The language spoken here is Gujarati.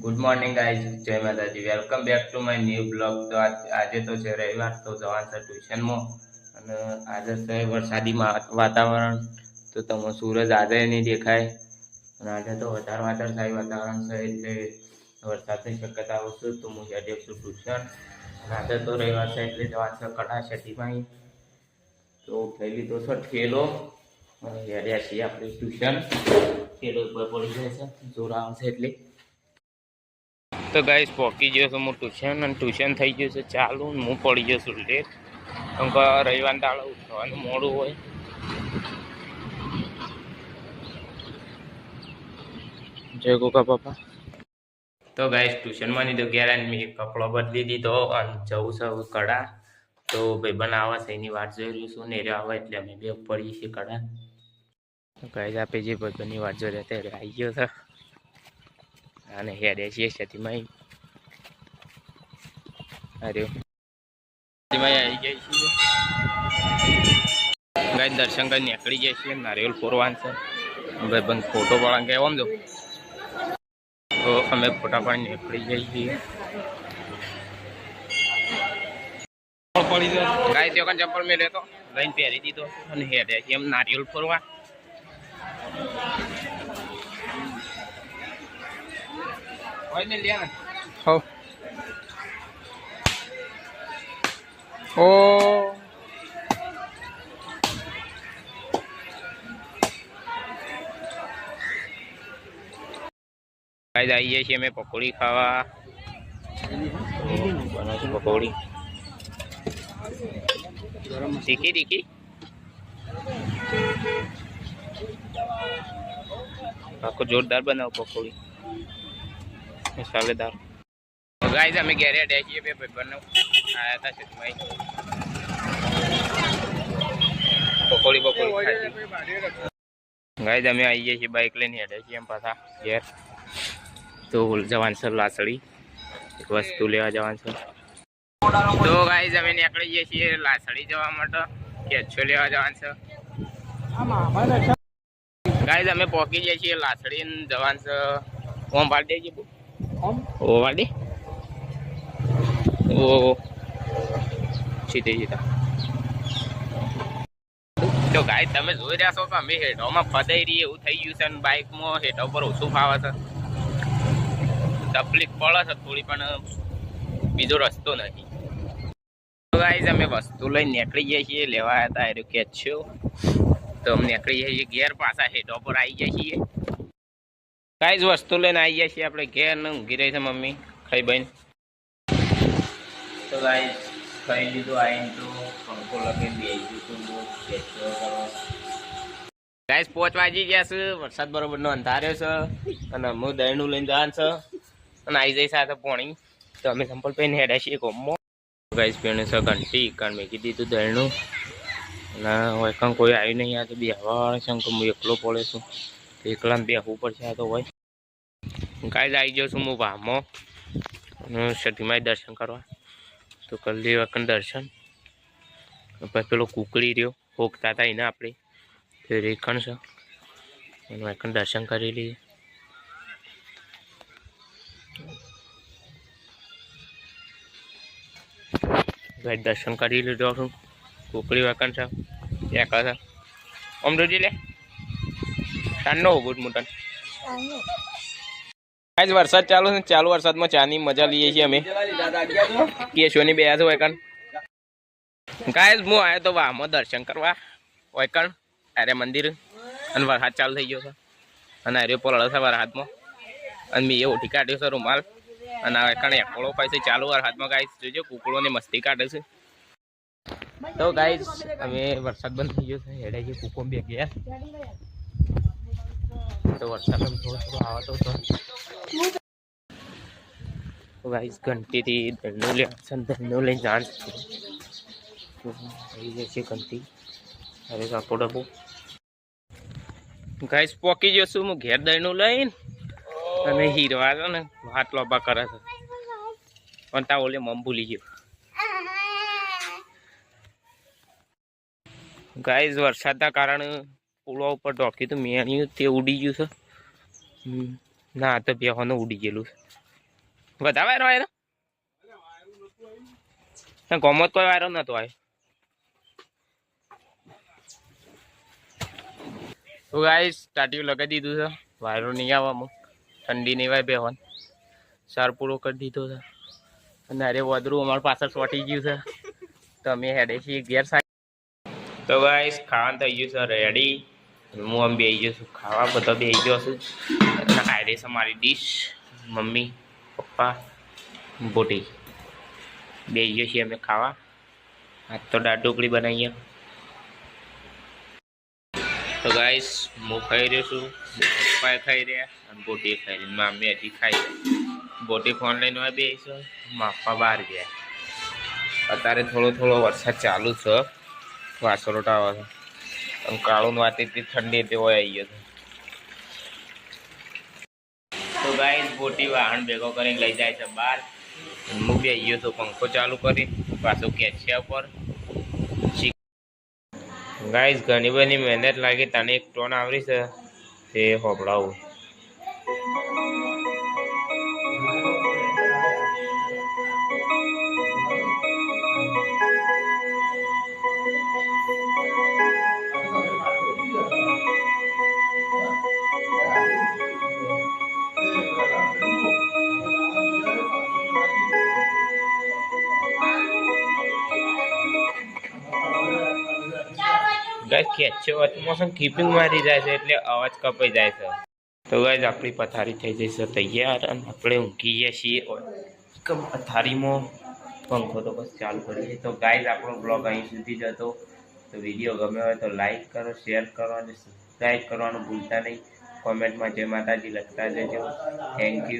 ગુડ મોર્નિંગ ગાઈઝ જય માતાજી. Welcome back to my new blog તો આજ- તો છે રવિવાર, તો જવાનું છે ટ્યુશનમાં. અને આજે છે વરસાદી વાતાવરણ. તો તમે સૂરજ આજે નહીં દેખાય. અને આજે તો વધારે થાય, વાતાવરણ છે એટલે વરસાદની શક્યતા આવશે તો હું હેડે છું ટ્યુશન. અને આજે તો રવિવાર છે એટલે જવાનું છે કડા શેઠીમાં. તો થઈ લીધો છે ઠેલો. અને હેડ્યા છીએ આપણે ટ્યુશન. ઠેલો ઉપર પડી જાય છે. જોર આવશે એટલે. તો ગાઈસ પહોંચી ગયો છું હું ટ્યુશન અને ટ્યુશન થઈ ગયું છે, ચાલુ હું પડી ગયો છું લેટ કેમ કે રવિવાર દાડો ઉઠવાનું મોડું હોય. જય ગોકા પપ્પા તો ગાઈસ ટ્યુશનમાં તો ઘેર મેં કપડો બદલી દીધો અને જવું છે કડા. તો ભાઈબંધ આવે છે, એની વાત જોઈ રહ્યું છું ને એ આવે એટલે અમે બે પડીએ છીએ કડા. તો આપે જે ભાઈબંધની વાત જોઈ રહ્યા ત્યારે આવી ગયો છે. અને હેડે છીએ સતીમાં અરે. સતીમાં આવી જાય છીએ ગાય દર્શન કરી નીકળી જાય છીએ. નારિયેલ ફોરવાન છે. ભાઈ બંધ ફોટો પાડવા કે આમ જો તો અમે ફોટા પાડી નીકળી જઈએ છીએ. ગાય ત્યાં ચંપલ મેં હતો લઈને પહેરી દીધો અને હેડે છીએ એમ નારિયેલ ફોરવા હો ઓ ગાઈઝ આવીએ છીએ અમે પકોડી ખાવા પકોડી તીખી તીખી આખો જોરદાર બનાવો પકોડી મસાલેદાર. ગાઈઝ અમે ઘેરે અડ્યા છીએ બે ભાઈબંધનો આવ્યા હતા સિદ્ધભાઈ. પકોડી પકોડી ખાધી ગાઈઝ અમે આવીએ છીએ બાઇક લઈને અડ્યા છીએ એમ પાછા ઘેર. તો જવાન સર લાસડી. એક વસ્તુ લેવા જવાન સર તો ગાઈઝ અમે નીકળી જઈએ છીએ લાસડી જવા માટે. કેચો લેવા જવાન સર ગાઈઝ અમે પહોંચી જઈએ છીએ લાસડી જવાન સર ફોર્મ પાડી દઈએ ઓ વાડી. ઓ સીધે સીધા તો ગાય, તમે જોઈ રહ્યા છો કે અમે હેઠોમાં ફદાઈ રહીએ, એવું થઈ ગયું છે અને બાઇકમાં હેઠો પર ઓછું ફાવે છે. તકલીફ પડે છે થોડી, પણ બીજો રસ્તો નથી. તો ગાઈઝ, અમે વસ્તુ લઈને નીકળી જઈએ છીએ. લેવા હતા, એ કે છો તો અમે નીકળી જઈએ ઘેર, પાછા હેઠો પર આવી જઈએ છીએ. ગાઈઝ વસ્તુ લઈને આવી જઈએ છીએ આપણે ઘેર ને ઊંઘી રહી છે મમ્મી ખાઈ બહેન. તો ગાઈ ખાઈ લીધું આવીને તો પંખો લગીને બેસી છું ગાઈસ પોચ વાગી ગયા છે વરસાદ બરોબર નો અંધાર્યો છે અને હું દહીંનું લઈને જવાનું છે અને આવી જાય સાથે પોણી. તો અમે સંપલ પહેરીને હેડા છીએ ગોમો ગાઈસ પીણે છે ઘંટી કારણ મેં કીધી તું દહીંનું અને હોય કોઈ આવ્યું નહીં આ તો બે હવા છે હું એકલો પડે છું. તો બે બેસવું પડશે આ તો હોય. ગાઈસ આવી જાઉં છું હું ભામો અને દર્શન કરવા. તો કરી વખત દર્શન. પછી પેલો કુકડી રહ્યો. હોકતા હતા એને આપણે. તે રેખણ એનું એકણ દર્શન કરી લઈએ. ભાઈ દર્શન કરી લીધો છું કુકડી વેકણ છે. એક આમ જોજી લે. સાંજનો ગુડ મોટન આજ વરસાદ ચાલુ છે ચાલુ વરસાદમાં ચાની મજા લઈએ છીએ અમે. કેશોની બે છે વેકણ ગાઈસ, હું આવ્યો તો વાહમાં દર્શન કરવા. વૈકણ અરે મંદિર. અને વરસાદ ચાલુ થઈ ગયો છે. અને અરે પલળો છે વરસાદમાં. અને મેં ઓઠી કાઢ્યો છે રૂમાલ. અને આ કણે એકડો પાસે ચાલુ વરસાદમાં ગાય જોજો, કુકડોની મસ્તી કાઢે છે. તો ગાય અમે વરસાદ બંધ થઈ ગયો છે. હેડે છે કુકો બે ગયા તો વરસાદ આમ થોડો થોડો આવતો હતો ગાઈસ ઘંટીથી દંડો લે દંડો લઈને જાણ આવી જાય છે ઘંટી. અરે કાપો ડબો ગાઈસ પોકી જશું હું ઘેર દહીંનું લઈને. અને હીરવા છે ને, હાથ લોબા કરે છે. પણ તા ઓલે મમ ભૂલી ગયો. ગાઈઝ વરસાદના કારણે પુલવા ઉપર ઢોકી તો મેણ્યું તે ઉડી ગયું છે. ના તો બેહોનું ઉડી ગયેલું છે. બધા વાયરો આવ્યો ગમત કોઈ વાયરો નતો આવ્યો તો ગાઈસ સ્ટાર્ટિંગ લગાવી દીધું છે. વાયરો નહીં આવવામાં ઠંડી નહીં વાય બેહોન. સાર પૂરો કરી દીધો છે. અને અરે વધરું અમારું પાછળ ચોટી ગયું છે. તો અમે હેડે છીએ ઘેર તો ગાઈસ ખાવાનું થઈ ગયું છે રેડી હું આમ બેસી ગયો છું, ખાવા બધો બેસી ગયો છું આયરે છે મારી ડીશ મમ્મી, પપ્પા, બોટી. બેસી ગયો છીએ અમે ખાવા. આજ તો દાળ ઢોકળી બનાવીએ. તો ગાઈસ હું ખાઈ રહ્યો છું પપ્પાએ ખાઈ રહ્યા અને બોટીએ ખાઈ રહી મમ્મી હજી ખાઈ રહ્યા. બોટી ફોન લઈને બે છે માપા બહાર ગયા. અત્યારે થોડો થોડો વરસાદ ચાલુ છે વાસરોટા આવે છે. કાળું વાતી હતી ઠંડી હતી હોય આવી ગયો તો. ગાઈસ બોટી વાહન ભેગો કરીને લઈ જાય છે બહાર. હું બી આવી ગયો તો પંખો ચાલુ કરી, પાછો ખેંચ્યા પર ગાઈસ ઘણી બધી મહેનત લાગી, તને એક ટોન આવરી છે તે હોબળાવું ગાઈસ ખેંચો મોસમ કીપિંગ મારી જાય છે એટલે અવાજ કપાઈ જાય છે. તો ગાય આપણી પથારી થઈ જશે તૈયાર અને આપણે ઊંઘીએ ગયા છીએ. પથારીમાં પંખો તો બસ ચાલુ કરીએ તો ગાય આપણો બ્લોગ અહીં સુધી જ હતો તો વીડિયો ગમ્યો હોય તો લાઈક કરો શેર કરો અને સબસ્ક્રાઈબ કરવાનું ભૂલતા નહીં. કોમેન્ટમાં જય માતાજી લખતા જજો. Thank you